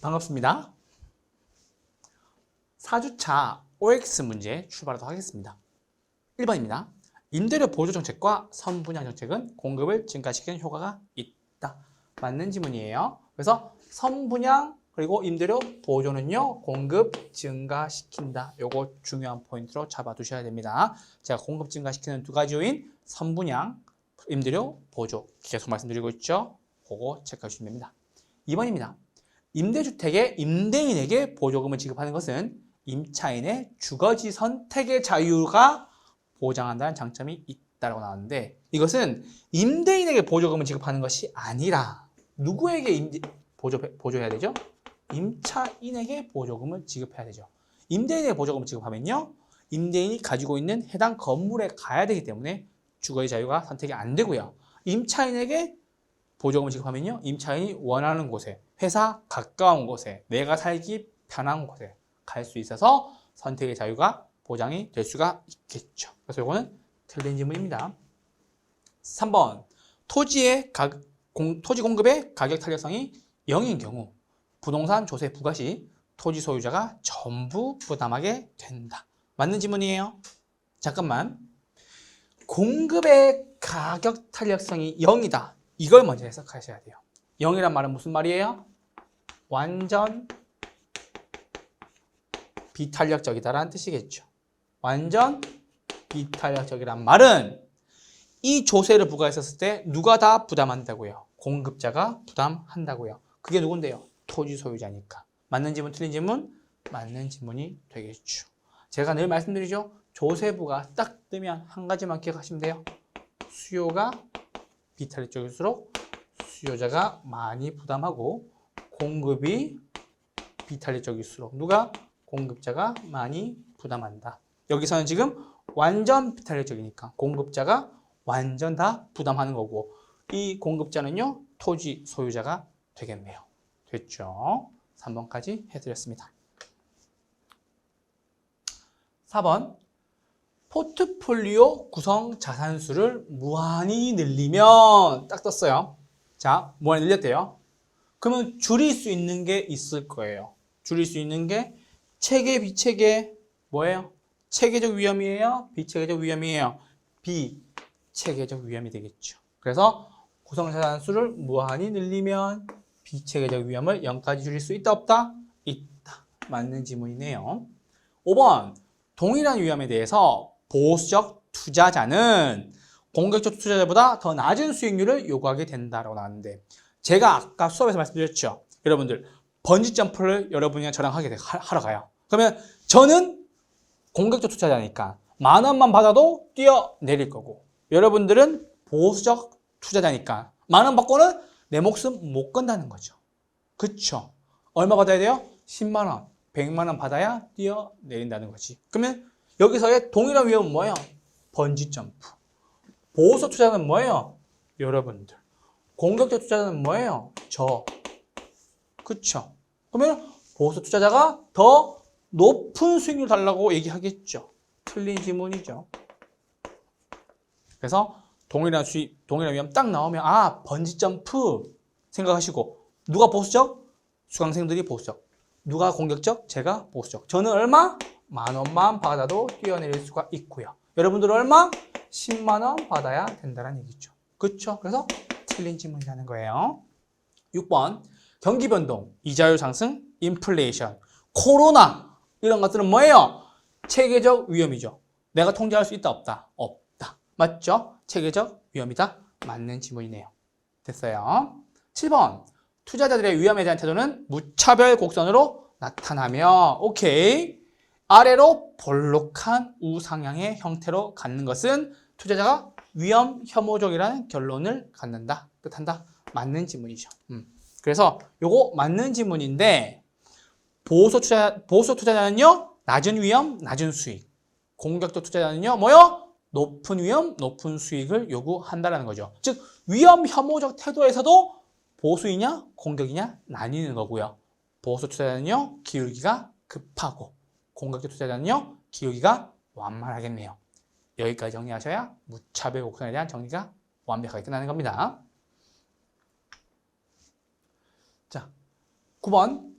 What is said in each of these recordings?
반갑습니다. 4주차 OX 문제 출발하도록 하겠습니다. 1번입니다. 임대료 보조 정책과 선분양 정책은 공급을 증가시키는 효과가 있다. 맞는 지문이에요. 그래서 선분양 그리고 임대료 보조는요 공급 증가시킨다. 요거 중요한 포인트로 잡아두셔야 됩니다. 제가 공급 증가시키는 두 가지 요인 선분양, 임대료 보조 계속 말씀드리고 있죠. 그거 체크해 주시면 됩니다. 2번입니다. 임대주택의 임대인에게 보조금을 지급하는 것은 임차인의 주거지 선택의 자유가 보장한다는 장점이 있다고 나왔는데 이것은 임대인에게 보조금을 지급하는 것이 아니라 누구에게 임대, 보조, 보조해야 되죠? 임차인에게 보조금을 지급해야 되죠. 임대인에게 보조금을 지급하면요. 임대인이 가지고 있는 해당 건물에 가야 되기 때문에 주거의 자유가 선택이 안 되고요. 임차인에게 보조금을 지급하면요. 임차인이 원하는 곳에, 회사 가까운 곳에, 내가 살기 편한 곳에 갈 수 있어서 선택의 자유가 보장이 될 수가 있겠죠. 그래서 이거는 틀린 질문입니다. 3번. 토지의 가, 공, 토지 공급의 가격 탄력성이 0인 경우 부동산 조세 부과 시 토지 소유자가 전부 부담하게 된다. 맞는 질문이에요. 잠깐만. 공급의 가격 탄력성이 0이다. 이걸 먼저 해석하셔야 돼요. 0이란 말은 무슨 말이에요? 완전 비탄력적이다라는 뜻이겠죠. 완전 비탄력적이란 말은 이 조세를 부과했었을 때 누가 다 부담한다고요? 공급자가 부담한다고요. 그게 누군데요? 토지 소유자니까. 맞는 지문 틀린 지문? 맞는 지문이 되겠죠. 제가 늘 말씀드리죠. 조세부가 딱 뜨면 한 가지만 기억하시면 돼요. 수요가 비탄력적일수록 수요자가 많이 부담하고 공급이 비탄력적일수록 누가 공급자가 많이 부담한다. 여기서는 지금 완전 비탄력적이니까 공급자가 완전 다 부담하는 거고 이 공급자는요 토지 소유자가 되겠네요. 됐죠? 3번까지 해드렸습니다. 4번 포트폴리오 구성 자산수를 무한히 늘리면 딱 떴어요. 자, 무한히 늘렸대요. 그러면 줄일 수 있는 게 있을 거예요. 줄일 수 있는 게 체계, 비체계 뭐예요? 체계적 위험이에요? 비체계적 위험이에요? 비체계적 위험이 되겠죠. 그래서 구성 자산수를 무한히 늘리면 비체계적 위험을 0까지 줄일 수 있다 없다? 있다. 맞는 지문이네요. 5번 동일한 위험에 대해서 보수적 투자자는 공격적 투자자보다 더 낮은 수익률을 요구하게 된다라고 나왔는데 제가 아까 수업에서 말씀드렸죠. 여러분들 번지 점프를 여러분이랑 저랑 하게 돼, 하- 하러 가요. 그러면 저는 공격적 투자자니까 만 원만 받아도 뛰어내릴 거고 여러분들은 보수적 투자자니까 만 원 받고는 내 목숨 못 건다는 거죠. 그쵸? 얼마 받아야 돼요? 10만 원, 100만 원 받아야 뛰어내린다는 거지. 그러면 여기서의 동일한 위험은 뭐예요? 번지 점프. 보수 투자는 뭐예요? 여러분들. 공격적 투자는 뭐예요? 저. 그쵸? 그러면 보수 투자자가 더 높은 수익률 달라고 얘기하겠죠. 틀린 지문이죠. 그래서 동일한 수익, 동일한 위험 딱 나오면 아 번지 점프 생각하시고 누가 보수적? 수강생들이 보수적. 누가 공격적? 제가 보수적. 저는 얼마? 만 원만 받아도 뛰어내릴 수가 있고요. 여러분들 얼마? 10만 원 받아야 된다는 얘기죠. 그렇죠? 그래서 틀린 질문이라는 거예요. 6번 경기 변동, 이자율 상승, 인플레이션, 코로나 이런 것들은 뭐예요? 체계적 위험이죠. 내가 통제할 수 있다 없다? 없다. 맞죠? 체계적 위험이다. 맞는 지문이네요. 됐어요. 7번 투자자들의 위험에 대한 태도는 무차별 곡선으로 나타나며 오케이 아래로 볼록한 우상향의 형태로 갖는 것은 투자자가 위험 혐오적이라는 결론을 갖는다 뜻한다 맞는 지문이죠. 음. 그래서 요거 맞는 지문인데 보수 투자 보수 투자자는요 낮은 위험 낮은 수익 공격적 투자자는요 뭐요 높은 위험 높은 수익을 요구한다라는 거죠. 즉 위험 혐오적 태도에서도 보수이냐 공격이냐 나뉘는 거고요. 보수 투자자는요 기울기가 급하고 공격적 투자자는요 기울기가 완만하겠네요. 여기까지 정리하셔야 무차별 곡선에 대한 정리가 완벽하게 끝나는 겁니다. 자, 9번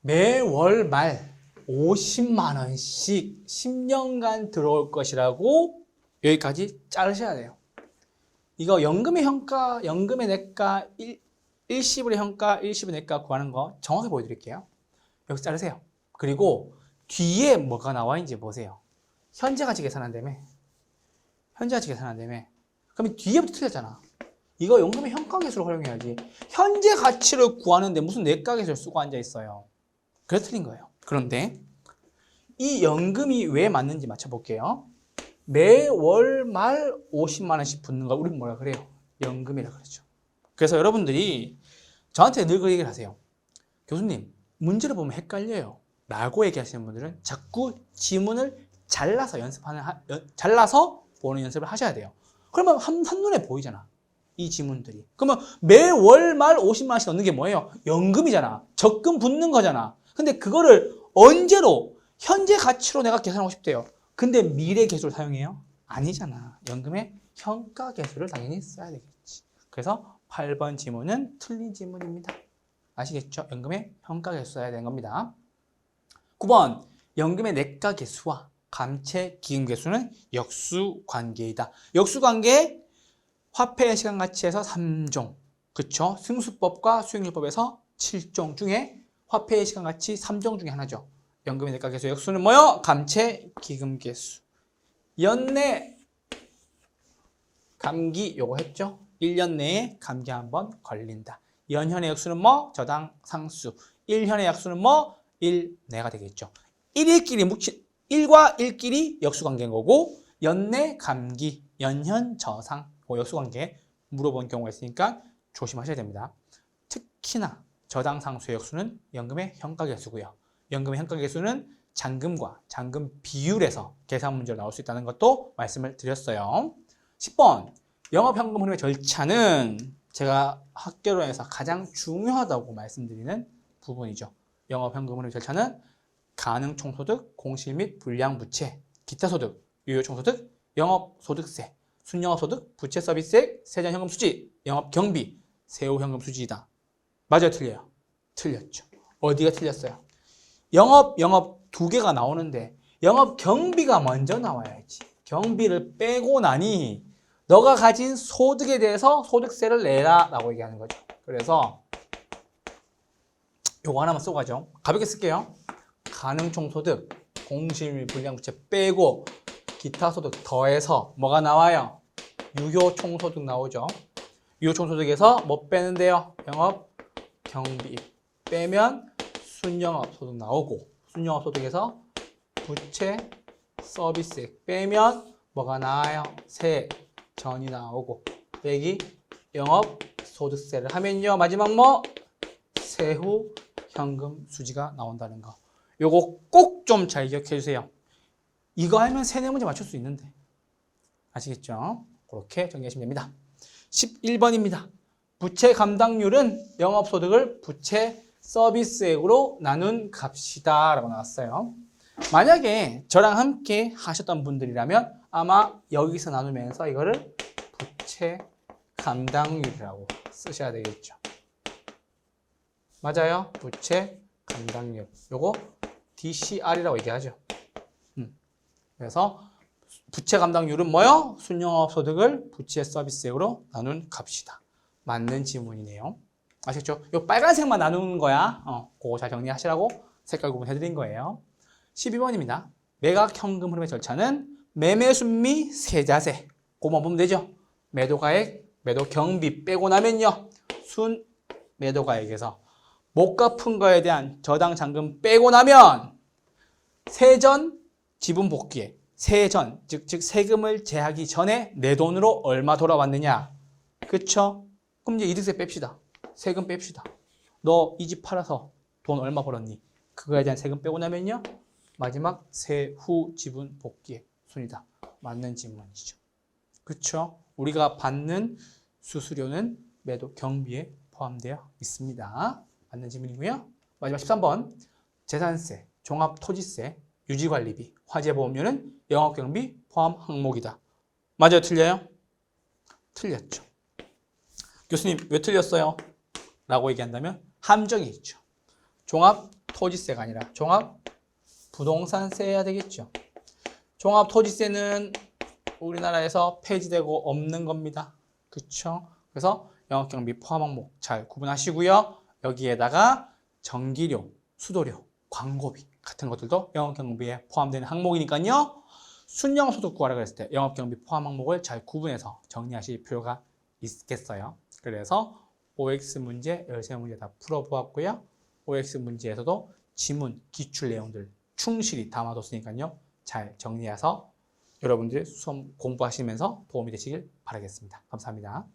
매월 말 50만 원씩 10년간 들어올 것이라고 여기까지 자르셔야 돼요. 이거 연금의 현가, 연금의 내가, 일, 일시불의 현가, 일시불 내가 구하는 거 정확히 보여드릴게요. 여기 자르세요. 그리고 뒤에 뭐가 나와 있는지 보세요. 현재 가치 계산한다며. 현재 가치 계산한다며. 그러면 뒤에부터 틀렸잖아. 이거 연금의 현가 계수를 활용해야지. 현재 가치를 구하는데 무슨 내가 계수를 쓰고 앉아 있어요. 그래서 틀린 거예요. 그런데 이 연금이 왜 맞는지 맞춰볼게요. 매월 말 50만 원씩 붙는 걸 우리는 뭐라 그래요? 연금이라 그러죠. 그래서 여러분들이 저한테 늘 그 얘기를 하세요. 교수님, 문제를 보면 헷갈려요. 라고 얘기하시는 분들은 자꾸 지문을 잘라서 연습하는, 하- 연- 잘라서 보는 연습을 하셔야 돼요. 그러면 한, 한눈에 보이잖아. 이 지문들이. 그러면 매월 말 50만 원씩 넣는 게 뭐예요? 연금이잖아. 적금 붙는 거잖아. 근데 그거를 언제로 현재 가치로 내가 계산하고 싶대요. 근데 미래 계수를 사용해요? 아니잖아. 연금의 현가 계수를 당연히 써야 되겠지. 그래서 8번 지문은 틀린 지문입니다. 아시겠죠? 연금의 현가 계수 써야 되는 겁니다. 9번 연금의 내가 계수와 감채 기금 계수는 역수 관계이다. 역수 관계 화폐의 시간 가치에서 3종. 그쵸? 승수법과 수익률법에서 7종 중에 화폐의 시간 가치 3종 중에 하나죠. 연금의 내가 계수 역수는 뭐요? 감채 기금 계수. 연내 감기 요거 했죠? 1년 내에 감기 한 번 걸린다. 연현의 역수는 뭐? 저당 상수. 1현의 약수는 뭐? 1 내가 되겠죠. 1일끼리 묵힌 1과 1끼리 역수관계인 거고 연내 감기, 연현 저상 뭐 역수관계 물어본 경우가 있으니까 조심하셔야 됩니다. 특히나 저당 상수의 역수는 연금의 현가계수고요. 연금의 현가계수는 잔금과 잔금 비율에서 계산 문제로 나올 수 있다는 것도 말씀을 드렸어요. 10번 영업현금 흐름의 절차는 제가 학교론에서 가장 중요하다고 말씀드리는 부분이죠. 영업현금 흐름의 절차는 가능총소득, 공실 및 불량부채, 기타소득, 유효총소득, 영업소득세, 순영업소득, 부채서비스액, 세전현금 수지, 영업경비, 세후현금 수지이다. 맞아요, 틀려요? 틀렸죠. 어디가 틀렸어요? 영업, 영업 두 개가 나오는데 영업 경비가 먼저 나와야지. 경비를 빼고 나니 너가 가진 소득에 대해서 소득세를 내라 라고 얘기하는 거죠. 그래서 요거 하나만 쓰고 가죠. 가볍게 쓸게요. 가능 총소득, 공실 불량부채 빼고 기타 소득 더해서 뭐가 나와요? 유효 총소득 나오죠. 유효 총소득에서 뭐 빼는데요? 영업 경비 빼면 순영업 소득 나오고 순영업 소득에서 부채 서비스액 빼면 뭐가 나와요? 세 전이 나오고 빼기 영업 소득세를 하면요 마지막 뭐 세후 현금 수지가 나온다는 거. 요거 꼭 좀 잘 기억해 주세요. 이거 하면 세네 문제 맞출 수 있는데 아시겠죠? 그렇게 정리하시면 됩니다. 11번입니다. 부채 감당률은 영업소득을 부채 서비스액으로 나눈 값이다 라고 나왔어요. 만약에 저랑 함께 하셨던 분들이라면 아마 여기서 나누면서 이거를 부채 감당률이라고 쓰셔야 되겠죠. 맞아요. 부채 감당률. 요거 DCR이라고 얘기하죠. 음. 그래서 부채 감당률은 뭐요? 순영업 소득을 부채 서비스액으로 나눈 값이다. 맞는 지문이네요. 아시겠죠? 요 빨간색만 나누는 거야. 어, 그거 잘 정리하시라고 색깔 구분해드린 거예요. 12번입니다. 매각 현금 흐름의 절차는 매매 순미 세자세. 그만 보면 되죠? 매도가액, 매도 경비 빼고 나면요. 순 매도가액에서 못 갚은 거에 대한 저당 잔금 빼고 나면 세전 지분 복귀액, 세전 즉, 즉 세금을 제하기 전에 내 돈으로 얼마 돌아왔느냐. 그쵸? 그럼 이제 이득세 뺍시다. 세금 뺍시다. 너 이 집 팔아서 돈 얼마 벌었니? 그거에 대한 세금 빼고 나면요. 마지막 세후 지분 복귀액 순이다. 맞는 질문이죠. 그쵸? 우리가 받는 수수료는 매도 경비에 포함되어 있습니다 맞는 질문이고요. 마지막 13번 재산세, 종합토지세, 유지관리비, 화재보험료는 영업경비 포함 항목이다. 맞아요? 틀려요? 틀렸죠. 교수님 왜 틀렸어요? 라고 얘기한다면 함정이 있죠. 종합토지세 토지세가 아니라 종합 부동산세 해야 되겠죠. 종합 토지세는 우리나라에서 폐지되고 없는 겁니다. 그쵸? 그래서 영업경비 포함 항목 잘 구분하시고요. 여기에다가 전기료, 수도료, 광고비 같은 것들도 영업경비에 포함되는 항목이니까요. 순영소득 구하라 그랬을 때 영업경비 포함 항목을 잘 구분해서 정리하실 필요가 있겠어요. 그래서 OX 문제, 열세 문제 다 풀어보았고요. OX 문제에서도 지문, 기출 내용들 충실히 담아뒀으니까요. 잘 정리해서 여러분들 수험 공부하시면서 도움이 되시길 바라겠습니다. 감사합니다.